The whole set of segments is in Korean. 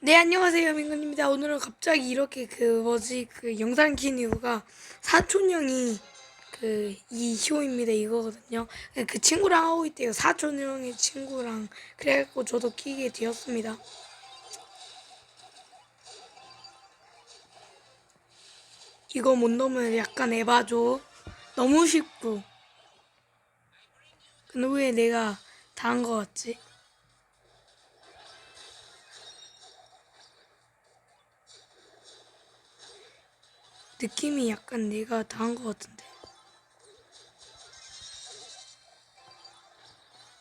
네, 안녕하세요. 민근입니다. 오늘은 갑자기 이렇게 그 뭐지 그 영상 킨 이유가 사촌 형이 그 이효입니다. 이거거든요. 그 친구랑 하고 있대요. 사촌 형의 친구랑 그래갖고 저도 끼게 되었습니다. 이거 못 넣으면 약간 에바죠. 너무 쉽고. 근데 왜 내가 다 한 거 같지? 느낌이 약간 내가 다한것 같은데.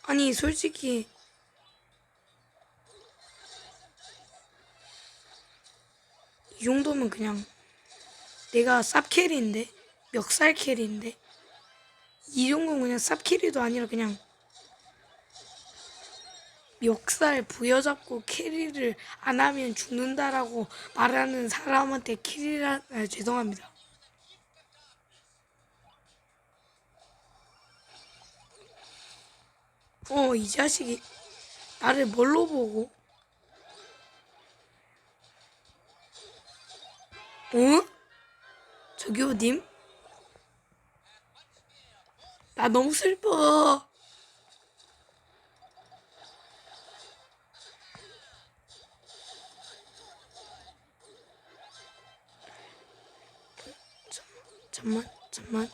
아니, 솔직히. 이 정도면 그냥 내가 쌉 캐리인데? 멱살 캐리인데? 이 정도는 그냥 쌉 캐리도 아니라 그냥 멱살 부여잡고 캐리를 안 하면 죽는다라고 말하는 사람한테 캐리라 아, 죄송합니다. 어, 이 자식이 나를 뭘로 보고? 어? 저기요, 님? 나 너무 슬퍼. 잠만, 잠만.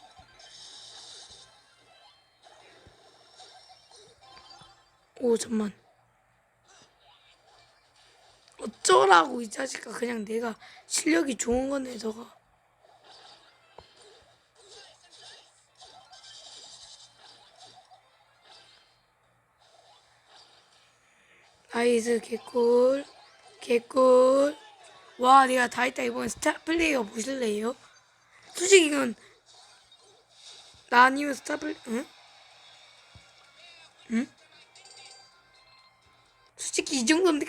오, 잠만. 어쩌라고 이 자식아 그냥 내가 실력이 좋은 건데 너가 나이스 개꿀 개꿀 와 내가 다 했다 이번엔 스타 플레이어 보실래요? 솔직히 이건 나 아니면 플레이 응? 응? 솔직히 이 정도면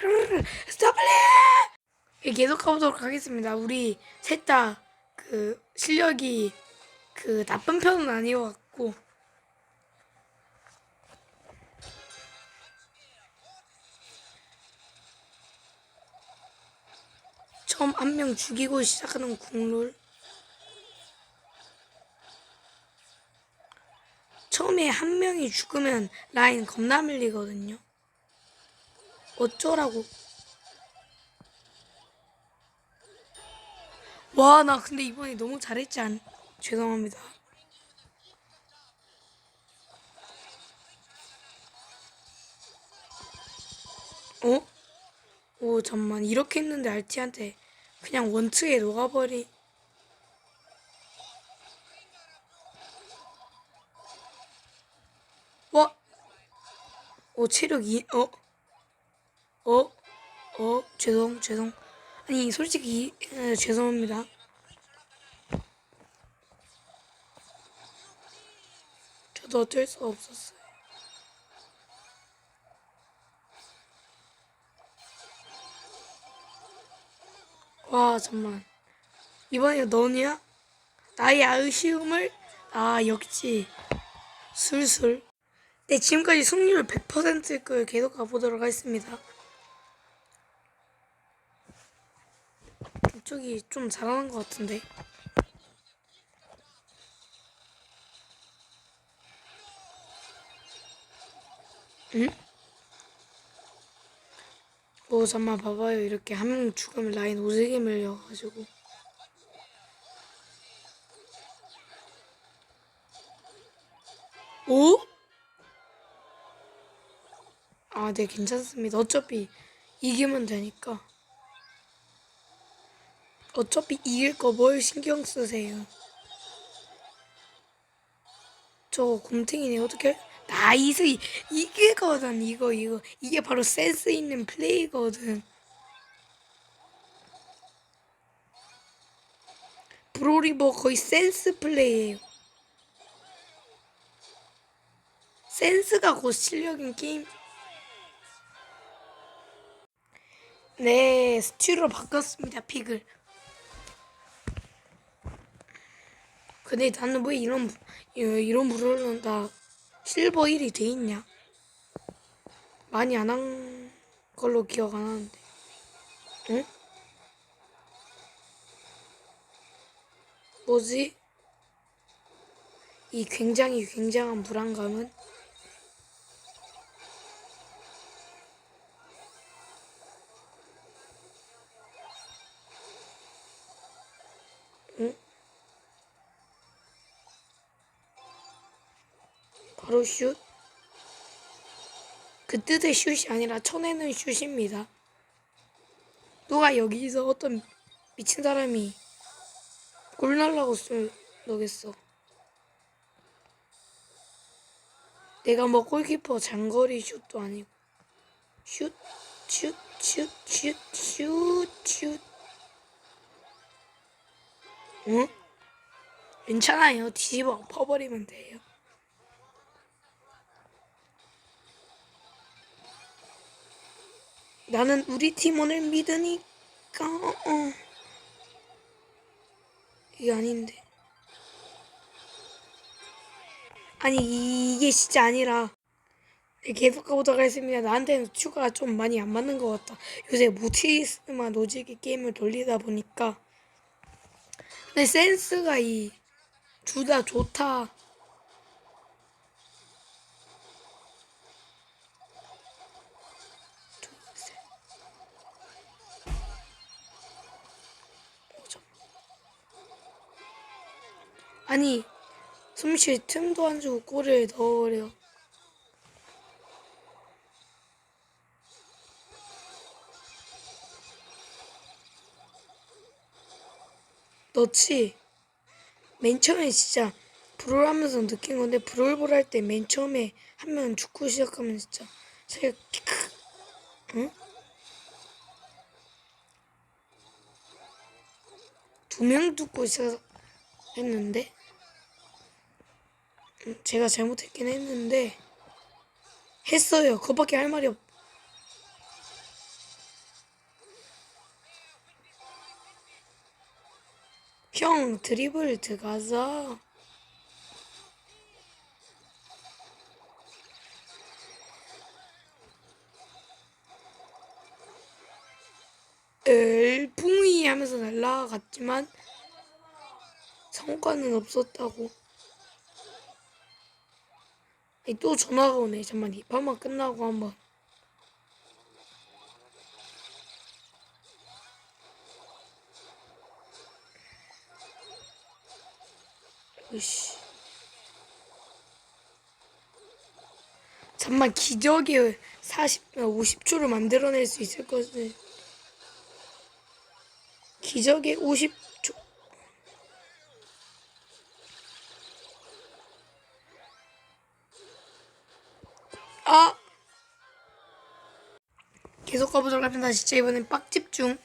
스타 플레이 계속 가보도록 하겠습니다 우리 셋 다 그 실력이 그 나쁜 편은 아니어갖고 처음 한 명 죽이고 시작하는 국룰. 처음에 한 명이 죽으면 라인 겁나 밀리거든요. 어쩌라고. 와, 나 근데 이번에 너무 잘했지 않? 죄송합니다. 어? 오, 잠만. 이렇게 했는데 알티한테 그냥 원투에 녹아버리. 오, 체력 이, 어? 어? 어? 죄송, 죄송. 아니, 솔직히, 에, 죄송합니다. 저도 어쩔 수 없었어요. 와, 잠만. 이번에 너냐? 나의 아쉬움을, 아, 역시, 술술. 네, 지금까지 승률 100%일 걸 계속 가보도록 하겠습니다. 이쪽이 좀 잘하는 것 같은데. 응? 오, 잠만 봐봐요. 이렇게 한 명 죽으면 라인 오지게 밀려가지고. 오? 아, 네, 괜찮습니다. 어차피 이기면 되니까. 어차피 이길 거 뭘 신경 쓰세요. 저 곰탱이네. 어떻게? 나이스 이- 이게거든 이거 이거 이게 바로 센스 있는 플레이거든. 브로리버 거의 센스 플레이예요. 센스가 곧 실력인 게임. 네, 스튜로 바꿨습니다, 픽을. 근데 나는 왜 이런, 이- 이런 부르는 다 실버 1이 돼 있냐? 많이 안 한 걸로 기억 안 하는데. 응? 뭐지? 이 굉장히 굉장한 불안감은? 바로 슛? 그 뜻의 슛이 아니라 쳐내는 슛입니다. 누가 여기서 어떤 미친 사람이 골 날라고 쏠 너겠어. 내가 뭐 골키퍼 장거리 슛도 아니고 슛, 슛, 슛, 슛, 슛, 슛. 응? 괜찮아요. 뒤집어 퍼버리면 돼요. 나는 우리 팀원을 믿으니까 어. 이게 아닌데. 아니 이게 진짜 아니라 네, 계속 가보도록 하겠습니다. 나한테는 추가가 좀 많이 안 맞는 것 같다. 요새 모티스만 노지게 게임을 돌리다 보니까 근데 센스가 이 둘 다 좋다 아니 숨 쉴 틈도 안 주고 골을 넣어버려 넣지 맨 처음에 진짜 브롤 하면서 느낀 건데 브롤볼 할 때 맨 처음에 한명 죽고 시작하면 진짜 제가 응? 두명 죽고 시작했는데 음, 제가 잘못했긴 했는데 했어요. 그밖에 할 말이 없. 형 드리블 들어가서 엘풍이 하면서 날라갔지만 성과는 없었다고. 아니, 또 전화가 오네. 잠만 이 판만 끝나고 한번. 으씨. 잠만 기적의 40, 50초를 만들어낼 수 있을 것을. 기적의 50 아! 계속 가보도록 합니다. 진짜 이번엔 빡 집중.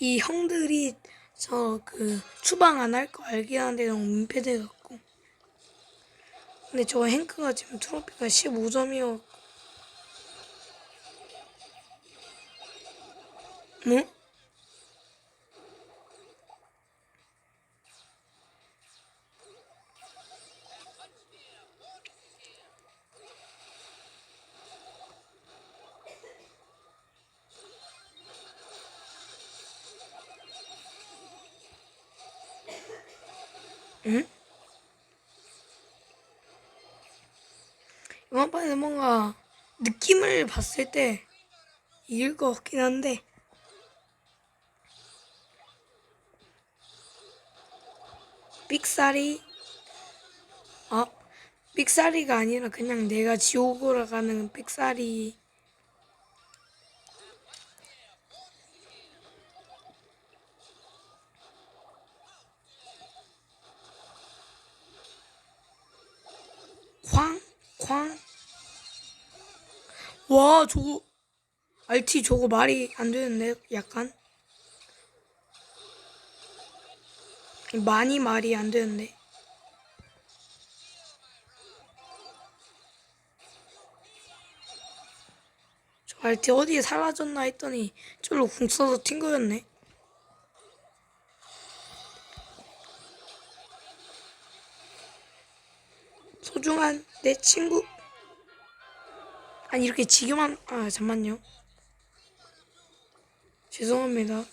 이 형들이 저 그 추방 안 할 거 알긴 한데 너무 민폐돼 갖고. 근데 저 행크가 지금 트로피가 15점이어. 뭐? 응? 이번 판에 뭔가 느낌을 봤을 때 이길 것 같긴 한데. 삑사리? 아 삑사리가 아니라 그냥 내가 지옥으로 가는 삑사리 쾅, 쾅. 와, 저거, RT 저거 말이 안 되는데, 약간? 많이 말이 안 되는데. 저 RT 어디에 사라졌나 했더니, 저로 궁 써서 튄 거였네. 소중한 내 친구. 아니 이렇게 지겨만 아 잠만요. 죄송합니다.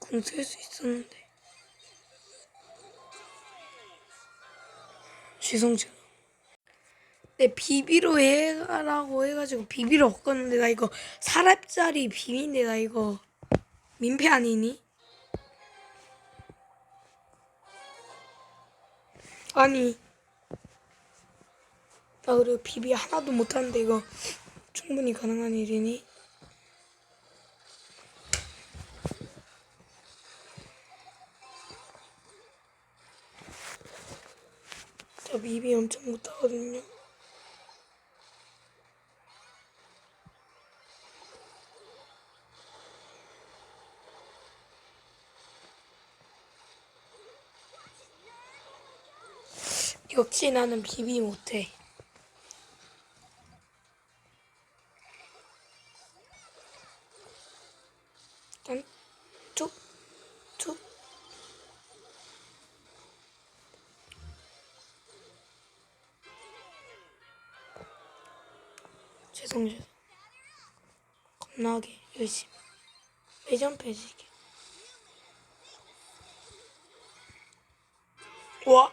공쓸 수 있었는데. 죄송 죄송. 내 비비로 해라고 해가지고 비비로 었는데 나 이거 사람짜리 비비인데 나 이거 민폐 아니니? 아니 나 그리고 비비 하나도 못하는데 이거 충분히 가능한 일이니? 저 비비 엄청 못하거든요. 역시 나는 비비 못해. 일단 툭, 툭. 죄송 죄송. 겁나게 열심히. 매점 빼지게. 와.